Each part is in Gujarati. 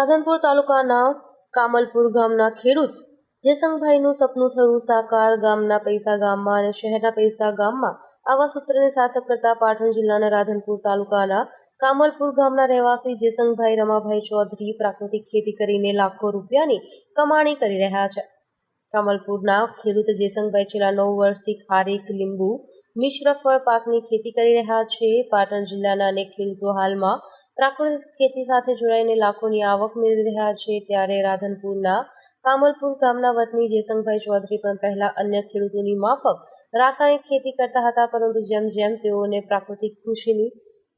રાધનપુર તાલુકાના કામલપુર ગામના ખેડૂત જેસંગભાઈનું સપનું થયું સાકાર ગામના પૈસા ગામમાં અને શહેરના પૈસા ગામમાં. આવા સૂત્રને સાર્થક કરતા પાટણ જિલ્લાના રાધનપુર તાલુકાના કામલપુર ગામના રહેવાસી જેસંગભાઈ રમાભાઈ ચૌધરી પ્રાકૃતિક ખેતી કરીને લાખો રૂપિયાની કમાણી કરી રહ્યા છે. કામલપુરના ખેડૂત જેસંગભાઈ છેલ્લા નવ વર્ષથી ખારીક લીંબુ મિશ્ર ફળ પાકની ખેતી કરી રહ્યા છે. પાટણ જિલ્લાના અનેક ખેડૂતો હાલમાં પ્રાકૃતિક ખેતી સાથે જોડાઈને લાખોની આવક મેળવી રહ્યા છે. ત્યારે રાધનપુરના કામલપુર ગામના વતની જેસંગભાઈ ચૌધરી પણ પહેલા અન્ય ખેડૂતોની માફક રાસાયણિક ખેતી કરતા હતા, પરંતુ જેમ જેમ તેઓને પ્રાકૃતિક કૃષિની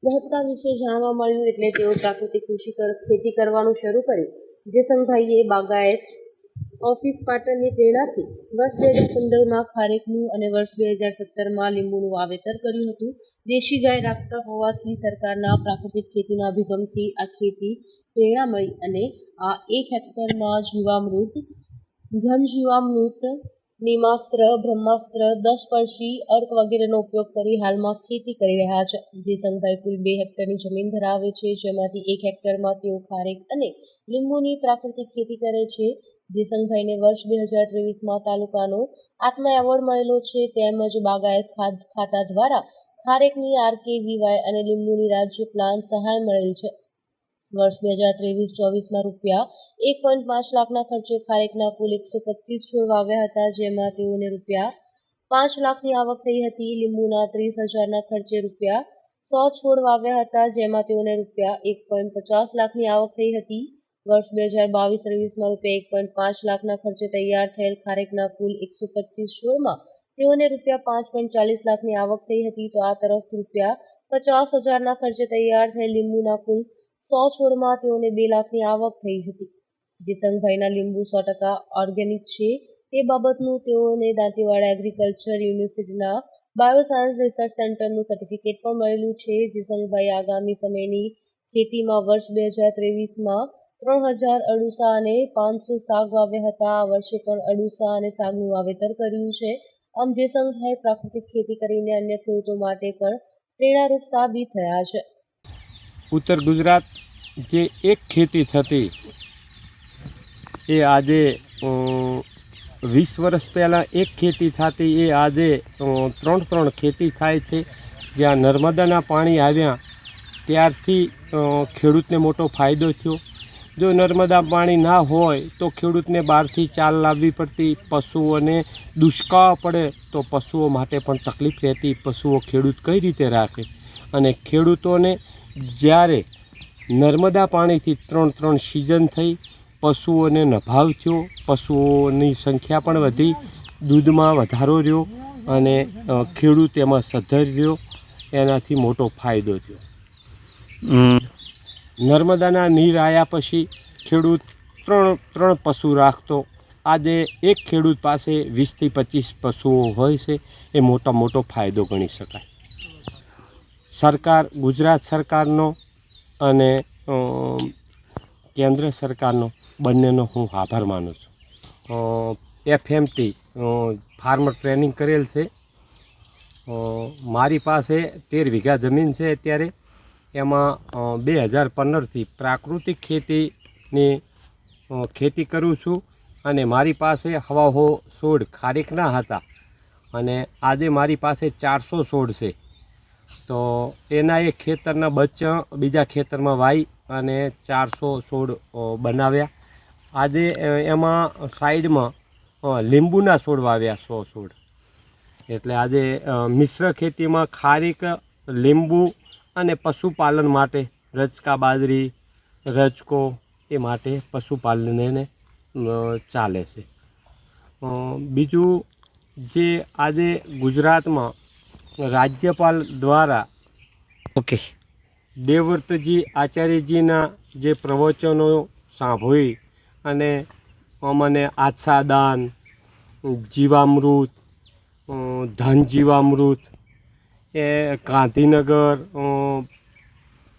મહત્તા વિશે જાણવા મળ્યું, એટલે તેઓ પ્રાકૃતિક કૃષિ ખેતી કરવાનું શરૂ કર્યું જેસંગભાઈએ બાગાયત ઓફિસ પાટણની પ્રેરણાથી વર્ષ બે હજાર પંદરમાં ખારેકનું અને વર્ષ બે હજાર સત્તરમાં લીંબુનું વાવેતર કર્યું હતું. દેશી ગાય રાખતા હોવાથી સરકારના પ્રાકૃતિક ખેતીના અભિગમથી આ ખેતી પ્રેરણા મળી અને આ એક હેક્ટરમાં જીવામૃત, ઘન જીવામૃત, નિમાસ્ત્ર, બ્રહ્માસ્ત્ર દસપર્શી અર્ક વગેરેનો ઉપયોગ કરી હાલમાં ખેતી કરી રહ્યા છે. જે સંઘભાઈ કુલ બે હેક્ટરની જમીન ધરાવે છે, જેમાંથી એક હેક્ટરમાં તેઓ ખારેક અને લીંબુની પ્રાકૃતિક ખેતી કરે છે. જે સંઘભાઈને વર્ષ બે હજાર ત્રેવીસમાં તાલુકાનો આત્મા એવોર્ડ મળેલો છે, તેમજ બાગાયત ખાતા દ્વારા ખારેકની આરકેવીવાય અને લીંબુની રાજ્ય પ્લાન સહાય મળેલ છે. વર્ષ બે હજાર ત્રેવીસ ચોવીસમાં રૂપિયા એક પોઈન્ટ પાંચ લાખના ખર્ચે ખારેકના કુલ એકસો પચીસ છોડ વાવ્યા હતા, જેમાં તેઓને રૂપિયા પાંચ લાખની આવક થઈ હતી. લીંબુના ત્રીસ હજારના ખર્ચે રૂપિયા સો છોડ વાવ્યા હતા, જેમાં તેઓને રૂપિયા એક પોઈન્ટ પચાસ લાખની આવક થઈ હતી. વર્ષ બે હજાર બાવીસ ત્રેવીસમાં રૂપિયા એક પોઈન્ટ પાંચ લાખના ખર્ચે તૈયાર થયેલ ખારેકના કુલ એકસો પચીસ છોડમાં તેઓને રૂપિયા પાંચ પોઈન્ટ ચાલીસ લાખની આવક થઈ હતી. તો આ તરફ રૂપિયા પચાસ હજારના ખર્ચે તૈયાર થયેલ લીંબુના કુલ સો છોડમાં તેઓને બે લાખની આવક થઈ હતી. જે સંઘભાઈના લીંબુ સો ટકા ઓર્ગેનિક છે. તે બાબતનું તેઓને દાંતીવાડા એગ્રીકલ્ચર યુનિવર્સિટીના બાયોસાયન્સ રિસર્ચ સેન્ટરનું સર્ટિફિકેટ પણ મળેલું છે. જે સંઘભાઈ આગામી સમયની ખેતીમાં વર્ષ બે હજાર ત્રેવીસમાં ત્રણ હજાર અડુસા અને પાંચસો શાક વાવ્યા હતા. આ વર્ષે પણ અડુસા અને શાકનું વાવેતર કર્યું છે. આમ જે સંઘાએ પ્રાકૃતિક ખેતી કરીને અન્ય ખેડૂતો માટે પણ પ્રેરણારૂપ સાબિત થયા છે. ઉત્તર ગુજરાત જે એક ખેતી થતી, એ આજે વીસ વર્ષ પહેલાં એક ખેતી થતી, એ આજે ત્રણ ત્રણ ખેતી થાય છે. જ્યાં નર્મદાના પાણી આવ્યા, ત્યારથી ખેડૂતને મોટો ફાયદો થયો. જો નર્મદા પાણી ના હોય તો ખેડૂતને બહારથી ચાલ લાવવી પડતી. પશુઓને દુષ્કાળ પડે તો પશુઓ માટે પણ તકલીફ રહેતી. પશુઓ ખેડૂત કઈ રીતે રાખે? અને ખેડૂતોને જ્યારે નર્મદા પાણીથી ત્રણ ત્રણ સિઝન થઈ, પશુઓને નભાવ થયો. પશુઓની સંખ્યા પણ વધી, દૂધમાં વધારો રહ્યો અને ખેડૂત એમાં સધર રહ્યો. એનાથી મોટો ફાયદો થયો. નર્મદાના નીર આવ્યા પછી ખેડૂત ત્રણ ત્રણ પશુ રાખતો. આજે એક ખેડૂત પાસે વીસથી પચીસ પશુઓ હોય છે, એ મોટા મોટો ફાયદો ગણી શકાય. સરકાર, ગુજરાત સરકારનો અને કેન્દ્ર સરકારનો બંનેનો હું આભાર માનું છું. એફએમટી ફાર્મર ટ્રેનિંગ કરેલ છે. મારી પાસે તેર વીઘા જમીન છે અત્યારે. એમાં બે હજાર પંદરથી પ્રાકૃતિક ખેતીની ખેતી કરું છું અને મારી પાસે હવાહો છોડ ખારેકના હતા અને આજે મારી પાસે ચારસો છોડ છે. તો એના એ ખેતરના બચ્ચા, બીજા ખેતરમાં વાઈ અને ચારસો છોડ બનાવ્યા. આજે એમાં સાઈડમાં લીંબુના છોડ વાવ્યા સો છોડ. એટલે આજે મિશ્ર ખેતીમાં ખારીક લીંબુ અને પશુપાલન માટે રચકા બાજરી રચકો એ માટે પશુપાલનને ચાલે છે. બીજું જે આજે ગુજરાતમાં રાજ્યપાલ દ્વારા ઓકે. દેવવ્રતજી આચાર્યજીના જે પ્રવચનો સાંભળી અને અમને આચ્છાદાન જીવામૃત ધન જીવામૃત એ ગાંધીનગર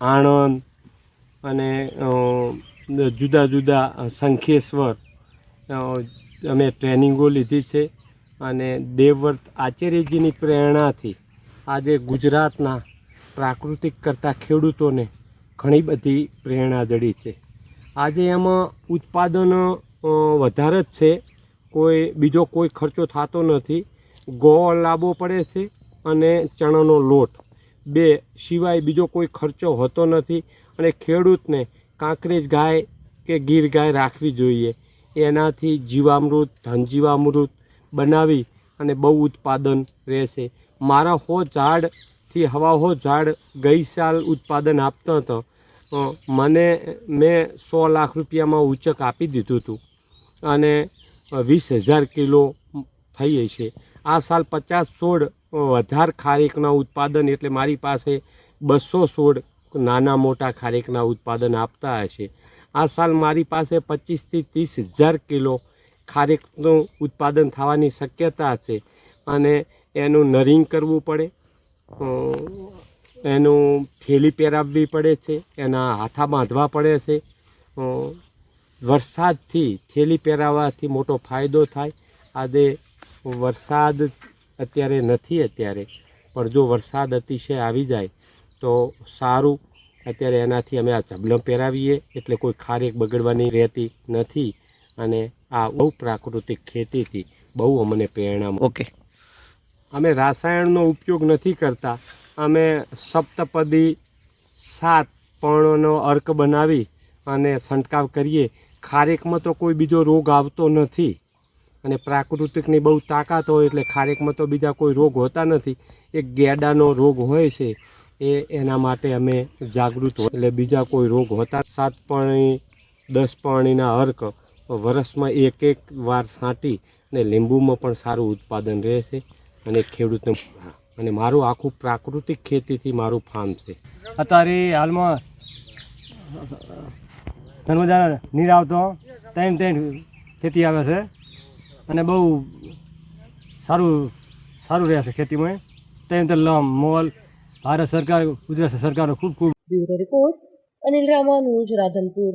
આણંદ અને જુદા જુદા શંખેશ્વર અમે ટ્રેનિંગો લીધી છે અને દેવવ્રત આચાર્યજીની પ્રેરણાથી આજે ગુજરાતના પ્રાકૃતિક કરતા ખેડૂતોને ઘણી બધી પ્રેરણા જડી છે. આજે એમાં ઉત્પાદન વધારે જ છે. કોઈ, બીજો કોઈ ખર્ચો થતો નથી. ગોળ લાવવો પડે છે. અને ચણાનો લોટ. બે, સિવાય બીજો કોઈ ખર્ચો હોતો નથી અને ખેડૂતને કાંકરેજ ગાય કે ગીર ગાય રાખવી જોઈએ. એનાથી જીવામૃત, ધનજીવામૃત બનાવી અને બહુ ઉત્પાદન રહેશે. મારા હો ઝાડથી હવા હો ઝાડ ગઈ સાલ ઉત્પાદન આપતો હતો. મને, મેં સો લાખ રૂપિયામાં ઉચક આપી દીધું હતું. અને વીસ હજાર કિલો થઈ છે આ સાલ પચાસ છોડ વધાર ખારેકના ઉત્પાદન એટલે મારી પાસે બસો છોડ નાના મોટા ખારેકના ઉત્પાદન આપતા હશે. આ સાલ મારી પાસે પચીસથી ત્રીસ હજાર કિલો ખારેકનું ઉત્પાદન થવાની શક્યતા છે અને એનું નરિંગ કરવું પડે એનું થેલી પહેરાવવી પડે છે, એના હાથા બાંધવા પડે છે વરસાદથી થેલી પહેરાવવાથી મોટો ફાયદો થાય. આજે વરસાદ અત્યારે નથી અત્યારે પણ જો વરસાદ અતિશય આવી જાય તો સારું. અત્યારે એનાથી અમે આ ચબલમ પહેરાવીએ એટલે કોઈ ખારેક બગડવાની રહેતી નથી. અને આ બહુ પ્રાકૃતિક ખેતીથી બહુ અમને પ્રેરણા. ઓકે. અમે રાસાયણનો ઉપયોગ નથી કરતા. અમે સપ્તપદી સાત પર્ણનો અર્ક બનાવી અને છંટકાવ કરીએ. ખારેકમાં તો કોઈ બીજો રોગ આવતો નથી. અને પ્રાકૃતિકની બહુ તાકાત હોય એટલે ખારેકમાં તો બીજા કોઈ રોગ હોતા નથી. એક ગેડાનો રોગ હોય છે, એ એના માટે અમે જાગૃત હોય. એટલે બીજા કોઈ રોગ હોતા સાત પાણી, દસ પાણીના અર્ક, વરસમાં એક એક વાર છાંટી અને લીંબુમાં પણ સારું ઉત્પાદન રહે છે અને ખેડૂતને અને મારું આખું પ્રાકૃતિક ખેતીથી મારું ફાર્મ છે. અત્યારે હાલમાં નર્મદા નીર આવતો, ત્રણ ત્રણ ખેતી આવે છે. અને બહુ સારું સારું રહેશે ખેતીમાં તેમ ત્રણ લમ, મોલ, ભારત સરકાર, ગુજરાત સરકારનો ખૂબ ખૂબ બ્યુરો રિપોર્ટ, અનિલ રામાનુજ રાધનપુર